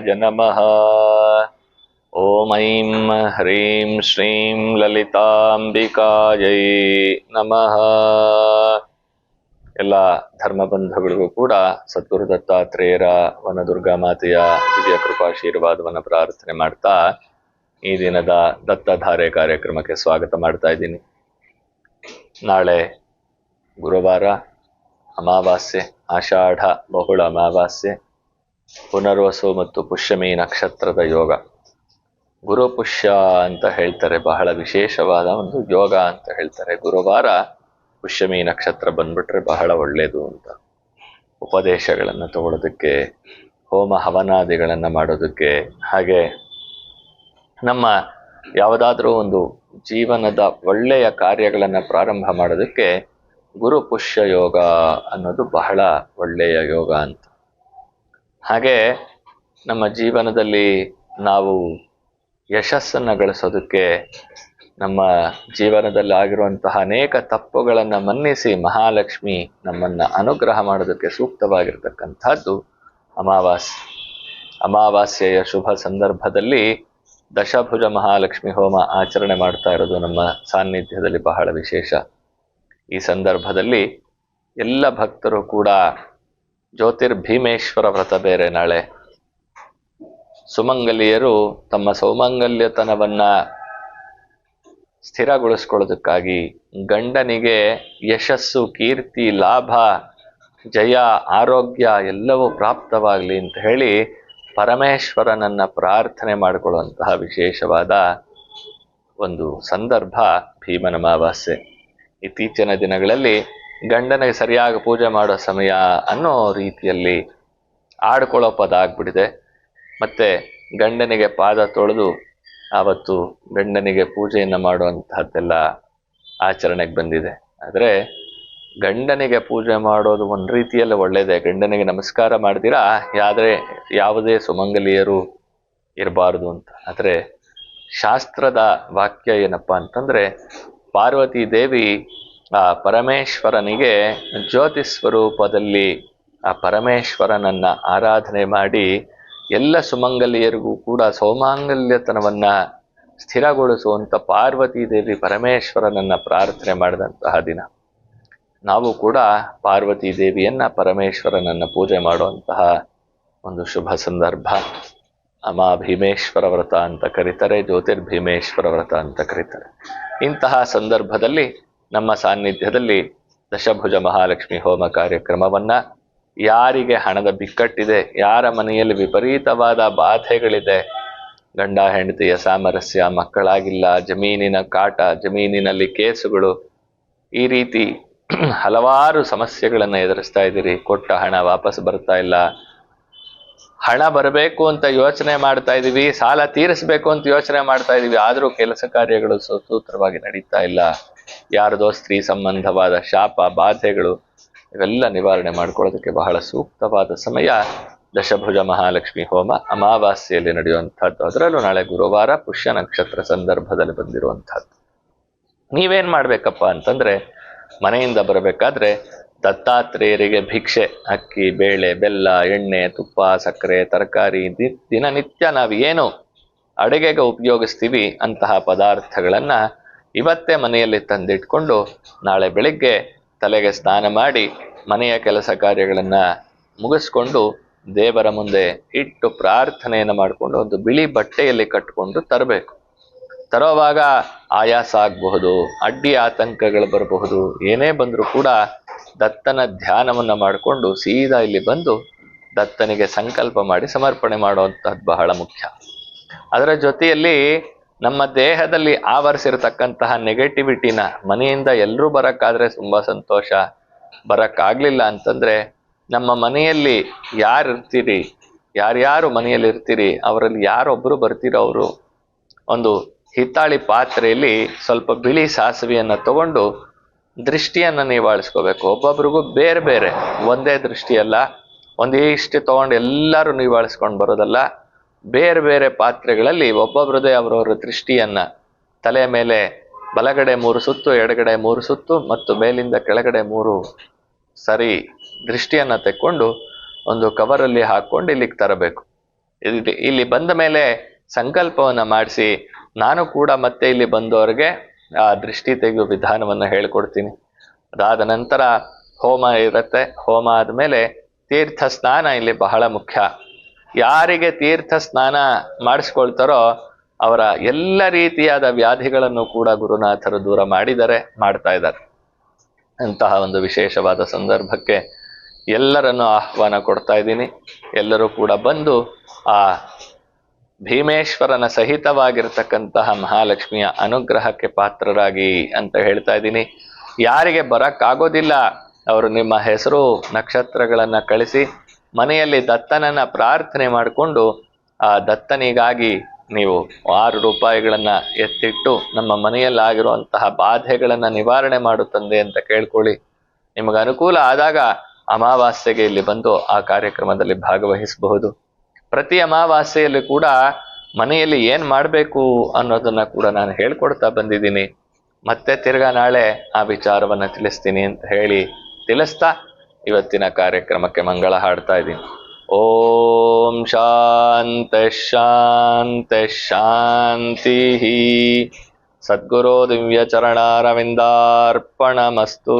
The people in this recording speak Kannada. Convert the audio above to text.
ಕಾರ್ತಿಕೇಯಾಯ ನಮಃ ಓಂ ಐಂ ಹ್ರೀಂ ಶ್ರೀಂ ಲಲಿತಾಂಬಿಕಾಯೈ ನಮಃ ಎಲ್ಲ ಧರ್ಮ ಬಂಧುಗಳಿಗೂ ಕೂಡ ಸದ್ಗುರು ದತ್ತಾತ್ರೇಯರ ವನದುರ್ಗಾ ಮಾತೆಯ ದಿವ್ಯ ಕೃಪಾಶೀರ್ವಾದವನ್ನು ಪ್ರಾರ್ಥನೆ ಮಾಡ್ತಾ ಈ ದಿನದ ದತ್ತಧಾರೆ ಕಾರ್ಯಕ್ರಮಕ್ಕೆ ಸ್ವಾಗತ ಮಾಡ್ತಾ ಇದ್ದೀನಿ. ನಾಳೆ ಗುರುವಾರ ಅಮಾವಾಸ್ಯೆ, ಆಷಾಢ, ಬಹುಳ ಅಮಾವಾಸ್ಯೆ ಪುನರ್ವಸು ಮತ್ತು ಪುಷ್ಯಮಿ ನಕ್ಷತ್ರದ ಯೋಗ. ಗುರು ಪುಷ್ಯ ಅಂತ ಹೇಳ್ತಾರೆ, ಬಹಳ ವಿಶೇಷವಾದ ಒಂದು ಯೋಗ ಅಂತ ಹೇಳ್ತಾರೆ. ಗುರುವಾರ ಪುಷ್ಯಮಿ ನಕ್ಷತ್ರ ಬಂದ್ಬಿಟ್ರೆ ಬಹಳ ಒಳ್ಳೆಯದು ಅಂತ. ಉಪದೇಶಗಳನ್ನು ತಗೊಳ್ಳೋದಕ್ಕೆ ಹೋಮ ಹವನಾದಿಗಳನ್ನು ಮಾಡೋದಕ್ಕೆ, ಹಾಗೆ ನಮ್ಮ ಯಾವುದಾದ್ರೂ ಒಂದು ಜೀವನದ ಒಳ್ಳೆಯ ಕಾರ್ಯಗಳನ್ನು ಪ್ರಾರಂಭ ಮಾಡೋದಕ್ಕೆ ಗುರು ಪುಷ್ಯ ಯೋಗ ಅನ್ನೋದು ಬಹಳ ಒಳ್ಳೆಯ ಯೋಗ ಅಂತ. ಹಾಗೆ ನಮ್ಮ ಜೀವನದಲ್ಲಿ ನಾವು ಯಶಸ್ಸನ್ನು ಗಳಿಸೋದಕ್ಕೆ ನಮ್ಮ ಜೀವನದಲ್ಲಿ ಆಗಿರುವಂತಹ ಅನೇಕ ತಪ್ಪುಗಳನ್ನು ಮನ್ನಿಸಿ ಮಹಾಲಕ್ಷ್ಮಿ ನಮ್ಮನ್ನು ಅನುಗ್ರಹ ಮಾಡೋದಕ್ಕೆ ಸೂಕ್ತವಾಗಿರ್ತಕ್ಕಂಥದ್ದು ಅಮಾವಾಸ್ಯೆ. ಅಮಾವಾಸ್ಯೆಯ ಶುಭ ಸಂದರ್ಭದಲ್ಲಿ ದಶಭುಜ ಮಹಾಲಕ್ಷ್ಮಿ ಹೋಮ ಆಚರಣೆ ಮಾಡ್ತಾ ಇರೋದು ನಮ್ಮ ಸಾನ್ನಿಧ್ಯದಲ್ಲಿ ಬಹಳ ವಿಶೇಷ. ಈ ಸಂದರ್ಭದಲ್ಲಿ ಎಲ್ಲ ಭಕ್ತರು ಕೂಡ ಜ್ಯೋತಿರ್ಭೀಮೇಶ್ವರ ವ್ರತ ಬೇರೆ ನಾಳೆ. ಸುಮಂಗಲಿಯರು ತಮ್ಮ ಸೌಮಂಗಲ್ಯತನವನ್ನ ಸ್ಥಿರಗೊಳಿಸ್ಕೊಳ್ಳೋದಕ್ಕಾಗಿ ಗಂಡನಿಗೆ ಯಶಸ್ಸು, ಕೀರ್ತಿ, ಲಾಭ, ಜಯ, ಆರೋಗ್ಯ ಎಲ್ಲವೂ ಪ್ರಾಪ್ತವಾಗಲಿ ಅಂತ ಹೇಳಿ ಪರಮೇಶ್ವರನನ್ನ ಪ್ರಾರ್ಥನೆ ಮಾಡಿಕೊಳ್ಳುವಂತಹ ವಿಶೇಷವಾದ ಒಂದು ಸಂದರ್ಭ ಭೀಮನ ಅಮಾವಾಸ್ಯೆ ಇತ್ತೀಚಿನ ದಿನಗಳಲ್ಲಿ ಗಂಡನಿಗೆ ಸರಿಯಾಗಿ ಪೂಜೆ ಮಾಡೋ ಸಮಯ ಅನ್ನೋ ರೀತಿಯಲ್ಲಿ ಆಡ್ಕೊಳ್ಳೋ ಪದ ಆಗ್ಬಿಟ್ಟಿದೆ ಮತ್ತೆ ಗಂಡನಿಗೆ ಪಾದ ತೊಳೆದು ಆವತ್ತು ಗಂಡನಿಗೆ ಪೂಜೆಯನ್ನು ಮಾಡುವಂತಹದ್ದೆಲ್ಲ ಆಚರಣೆಗೆ ಬಂದಿದೆ. ಆದರೆ ಗಂಡನಿಗೆ ಪೂಜೆ ಮಾಡೋದು ಒಂದು ರೀತಿಯಲ್ಲಿ ಒಳ್ಳೆಯದೇ ಗಂಡನಿಗೆ ನಮಸ್ಕಾರ ಮಾಡಿದಿರಾ ಆದರೆ ಯಾವುದೇ ಸುಮಂಗಲಿಯರು ಇರಬಾರ್ದು ಅಂತ. ಆದರೆ ಶಾಸ್ತ್ರದ ವಾಕ್ಯ ಏನಪ್ಪ ಅಂತಂದರೆ, ಪಾರ್ವತಿ ದೇವಿ ಆ ಪರಮೇಶ್ವರನಿಗೆ ಜ್ಯೋತಿ ಸ್ವರೂಪದಲ್ಲಿ ಆ ಪರಮೇಶ್ವರನನ್ನ ಆರಾಧನೆ ಮಾಡಿ ಎಲ್ಲ ಸುಮಂಗಲಿಯರಿಗೂ ಕೂಡ ಸೌಮಾಂಗಲ್ಯತನವನ್ನ ಸ್ಥಿರಗೊಳಿಸುವಂತ ಪಾರ್ವತಿ ದೇವಿ ಪರಮೇಶ್ವರನನ್ನ ಪ್ರಾರ್ಥನೆ ಮಾಡಿದಂತಹ ದಿನ. ನಾವು ಕೂಡ ಪಾರ್ವತಿ ದೇವಿಯನ್ನ ಪರಮೇಶ್ವರನನ್ನ ಪೂಜೆ ಮಾಡುವಂತಹ ಒಂದು ಶುಭ ಸಂದರ್ಭ. ಅಮಾ ಭೀಮೇಶ್ವರ ವ್ರತ ಅಂತ ಕರೀತಾರೆ, ಜ್ಯೋತಿರ್ಭೀಮೇಶ್ವರ ವ್ರತ ಅಂತ ಕರೀತಾರೆ. ಇಂತಹ ಸಂದರ್ಭದಲ್ಲಿ ನಮ್ಮ ಸಾನ್ನಿಧ್ಯದಲ್ಲಿ ದಶಭುಜ ಮಹಾಲಕ್ಷ್ಮಿ ಹೋಮ ಕಾರ್ಯಕ್ರಮವನ್ನ ಯಾರಿಗೆ ಹಣದ ಬಿಕ್ಕಟ್ಟಿದೆ, ಯಾರ ಮನೆಯಲ್ಲಿ ವಿಪರೀತವಾದ ಬಾಧೆಗಳಿದೆ, ಗಂಡ, ಹೆಂಡತಿಯ ಸಾಮರಸ್ಯ, ಮಕ್ಕಳಾಗಿಲ್ಲ, ಜಮೀನಿನ ಕಾಟ, ಜಮೀನಿನಲ್ಲಿ ಕೇಸುಗಳು, ಈ ರೀತಿ ಹಲವಾರು ಸಮಸ್ಯೆಗಳನ್ನು ಎದುರಿಸ್ತಾ ಇದ್ದೀರಿ. ಕೊಟ್ಟ ಹಣ ವಾಪಸ್ ಬರ್ತಾ ಇಲ್ಲ. ಹಣ ಬರಬೇಕು ಅಂತ ಯೋಚನೆ ಮಾಡ್ತಾ ಇದೀವಿ, ಸಾಲ ತೀರಿಸಬೇಕು ಅಂತ ಯೋಚನೆ ಮಾಡ್ತಾ ಇದೀವಿ, ಆದರೂ ಕೆಲಸ ಕಾರ್ಯಗಳು ಸುಸೂತ್ರವಾಗಿ ನಡೀತಾ ಇಲ್ಲ. ಯಾರದೋ ಸ್ತ್ರೀ ಸಂಬಂಧವಾದ ಶಾಪ, ಬಾಧೆಗಳು, ಇವೆಲ್ಲ ನಿವಾರಣೆ ಮಾಡ್ಕೊಳ್ಳೋದಕ್ಕೆ ಬಹಳ ಸೂಕ್ತವಾದ ಸಮಯ. ದಶಭುಜ ಮಹಾಲಕ್ಷ್ಮಿ ಹೋಮ ಅಮಾವಾಸ್ಯೆಯಲ್ಲಿ ನಡೆಯುವಂಥದ್ದು. ಅದರಲ್ಲೂ ನಾಳೆ ಗುರುವಾರ ಪುಷ್ಯ ನಕ್ಷತ್ರ ಸಂದರ್ಭದಲ್ಲಿ ಬಂದಿರುವಂಥದ್ದು. ನೀವೇನ್ ಮಾಡ್ಬೇಕಪ್ಪ ಅಂತಂದ್ರೆ ಮನೆಯಿಂದ ಬರಬೇಕಾದ್ರೆ ದತ್ತಾತ್ರೇಯರಿಗೆ ಭಿಕ್ಷೆ, ಅಕ್ಕಿ, ಬೇಳೆ, ಬೆಲ್ಲ, ಎಣ್ಣೆ, ತುಪ್ಪ, ಸಕ್ಕರೆ, ತರಕಾರಿ ದಿನನಿತ್ಯ ನಾವು ಏನು ಅಡುಗೆಗೆ ಉಪಯೋಗಿಸ್ತೀವಿ ಅಂತಹ ಪದಾರ್ಥಗಳನ್ನು ಇವತ್ತೇ ಮನೆಯಲ್ಲಿ ತಂದಿಟ್ಕೊಂಡು ನಾಳೆ ಬೆಳಿಗ್ಗೆ ತಲೆಗೆ ಸ್ನಾನ ಮಾಡಿ ಮನೆಯ ಕೆಲಸ ಕಾರ್ಯಗಳನ್ನು ಮುಗಿಸ್ಕೊಂಡು ದೇವರ ಮುಂದೆ ಇಟ್ಟು ಪ್ರಾರ್ಥನೆಯನ್ನು ಮಾಡಿಕೊಂಡು ಒಂದು ಬಿಳಿ ಬಟ್ಟೆಯಲ್ಲಿ ಕಟ್ಟಿಕೊಂಡು ತರಬೇಕು. ತರೋವಾಗ ಆಯಾಸ ಆಗಬಹುದು ಅಡ್ಡಿ ಆತಂಕಗಳು ಬರಬಹುದು, ಏನೇ ಬಂದರೂ ಕೂಡ ದತ್ತನ ಧ್ಯಾನವನ್ನು ಮಾಡಿಕೊಂಡು ಸೀದಾ ಇಲ್ಲಿ ಬಂದು ದತ್ತನಿಗೆ ಸಂಕಲ್ಪ ಮಾಡಿ ಸಮರ್ಪಣೆ ಮಾಡುವಂಥದ್ದು ಬಹಳ ಮುಖ್ಯ. ಅದರ ಜೊತೆಯಲ್ಲಿ ನಮ್ಮ ದೇಹದಲ್ಲಿ ಆವರಿಸಿರತಕ್ಕಂತಹ ನೆಗೆಟಿವಿಟಿನ ಮನೆಯಿಂದ ಎಲ್ಲರೂ ಬರೋಕ್ಕಾದರೆ ತುಂಬ ಸಂತೋಷ. ಬರೋಕ್ಕಾಗಲಿಲ್ಲ ಅಂತಂದರೆ ನಮ್ಮ ಮನೆಯಲ್ಲಿ ಯಾರು ಇರ್ತೀರಿ ಯಾರ್ಯಾರು ಮನೆಯಲ್ಲಿ ಇರ್ತೀರಿ ಅವರಲ್ಲಿ ಯಾರೊಬ್ಬರು ಬರ್ತೀರೋ ಅವರು ಒಂದು ಹಿತ್ತಾಳಿ ಪಾತ್ರೆಯಲ್ಲಿ ಸ್ವಲ್ಪ ಬಿಳಿ ಸಾಸಿವೆಯನ್ನು ತಗೊಂಡು ದೃಷ್ಟಿಯನ್ನು ನಿವಾಳಿಸ್ಕೋಬೇಕು ಒಬ್ಬೊಬ್ರಿಗೂ ಬೇರೆ ಬೇರೆ, ಒಂದೇ ದೃಷ್ಟಿಯಲ್ಲ, ಒಂದಿಷ್ಟು ತಗೊಂಡು ಎಲ್ಲರೂ ನಿವಾಳಿಸ್ಕೊಂಡು ಬರೋದಲ್ಲ. ಬೇರೆ ಬೇರೆ ಪಾತ್ರೆಗಳಲ್ಲಿ ಒಬ್ಬೊಬ್ರದೇ ಅವರವರ ದೃಷ್ಟಿಯನ್ನು, ತಲೆ ಮೇಲೆ ಬಲಗಡೆ ಮೂರು ಸುತ್ತು, ಎಡಗಡೆ ಮೂರು ಸುತ್ತು ಮತ್ತು ಮೇಲಿಂದ ಕೆಳಗಡೆ ಮೂರು ಸರಿ ದೃಷ್ಟಿಯನ್ನು ತೆಕ್ಕೊಂಡು ಒಂದು ಕವರಲ್ಲಿ ಹಾಕ್ಕೊಂಡು ಇಲ್ಲಿಗೆ ತರಬೇಕು. ಇಲ್ಲಿ ಇಲ್ಲಿ ಬಂದ ಮೇಲೆ ಸಂಕಲ್ಪವನ್ನು ಮಾಡಿಸಿ ನಾನು ಕೂಡ ಮತ್ತೆ ಇಲ್ಲಿ ಬಂದವರಿಗೆ, ಆ, ದೃಷ್ಟಿ ತೆಗೆಯುವ ವಿಧಾನವನ್ನು ಹೇಳಿಕೊಡ್ತೀನಿ. ಅದಾದ ನಂತರ ಹೋಮ ಇರುತ್ತೆ. ಹೋಮ ಆದಮೇಲೆ ತೀರ್ಥ ಸ್ನಾನ ಇಲ್ಲಿ ಬಹಳ ಮುಖ್ಯ. ಯಾರಿಗೆ ತೀರ್ಥ ಸ್ನಾನ ಮಾಡಿಸ್ಕೊಳ್ತಾರೋ ಅವರ ಎಲ್ಲ ರೀತಿಯಾದ ವ್ಯಾಧಿಗಳನ್ನು ಕೂಡ ಗುರುನಾಥರು ದೂರ ಮಾಡಿದರೆ, ಮಾಡ್ತಾ ಇದ್ದಾರೆ. ಅಂತಹ ಒಂದು ವಿಶೇಷವಾದ ಸಂದರ್ಭಕ್ಕೆ ಎಲ್ಲರನ್ನು ಆಹ್ವಾನ ಕೊಡ್ತಾ ಇದ್ದೀನಿ. ಎಲ್ಲರೂ ಕೂಡ ಬಂದು ಆ ಭೀಮೇಶ್ವರನ ಸಹಿತವಾಗಿರ್ತಕ್ಕಂತಹ ಮಹಾಲಕ್ಷ್ಮಿಯ ಅನುಗ್ರಹಕ್ಕೆ ಪಾತ್ರರಾಗಿ ಅಂತ ಹೇಳ್ತಾ ಇದ್ದೀನಿ. ಯಾರಿಗೆ ಬರಕ್ಕಾಗೋದಿಲ್ಲ, ಅವರು ನಿಮ್ಮ ಹೆಸರು, ನಕ್ಷತ್ರಗಳನ್ನ ಕಳಿಸಿ, ಮನೆಯಲ್ಲಿ ದತ್ತನನ್ನ ಪ್ರಾರ್ಥನೆ ಮಾಡಿಕೊಂಡು, ಆ ದತ್ತನಿಗಾಗಿ ನೀವು ಆರು ರೂಪಾಯಿಗಳನ್ನ ಎತ್ತಿಟ್ಟು, ನಮ್ಮ ಮನೆಯಲ್ಲಾಗಿರುವಂತಹ ಬಾಧೆಗಳನ್ನ ನಿವಾರಣೆ ಮಾಡು ತಂದೆ ಅಂತ ಕೇಳ್ಕೊಳ್ಳಿ. ನಿಮಗೆ ಅನುಕೂಲ ಆದಾಗ ಅಮಾವಾಸ್ಯೆಗೆ ಇಲ್ಲಿ ಬಂದು ಆ ಕಾರ್ಯಕ್ರಮದಲ್ಲಿ ಭಾಗವಹಿಸಬಹುದು. ಪ್ರತಿ ಅಮಾವಾಸ್ಯೆಯಲ್ಲಿ ಕೂಡ ಮನೆಯಲ್ಲಿ ಏನ್ ಮಾಡಬೇಕು ಅನ್ನೋದನ್ನ ಕೂಡ ನಾನು ಹೇಳ್ಕೊಡ್ತಾ ಬಂದಿದ್ದೀನಿ. ಮತ್ತೆ ತಿರ್ಗಾ ನಾಳೆ ಆ ವಿಚಾರವನ್ನ ತಿಳಿಸ್ತೀನಿ ಅಂತ ಹೇಳಿ ತಿಳಿಸ್ತಾ ಇವತ್ತಿನ ಕಾರ್ಯಕ್ರಮಕ್ಕೆ ಮಂಗಳ ಹಾಡ್ತಾ ಇದ್ದೀನಿ. ಓಂ ಶಾಂತ ಶಾಂತ ಶಾಂತಿ ಸದ್ಗುರು ಚರಣಾರವಿಂದಾರ್ಪಣಮಸ್ತು.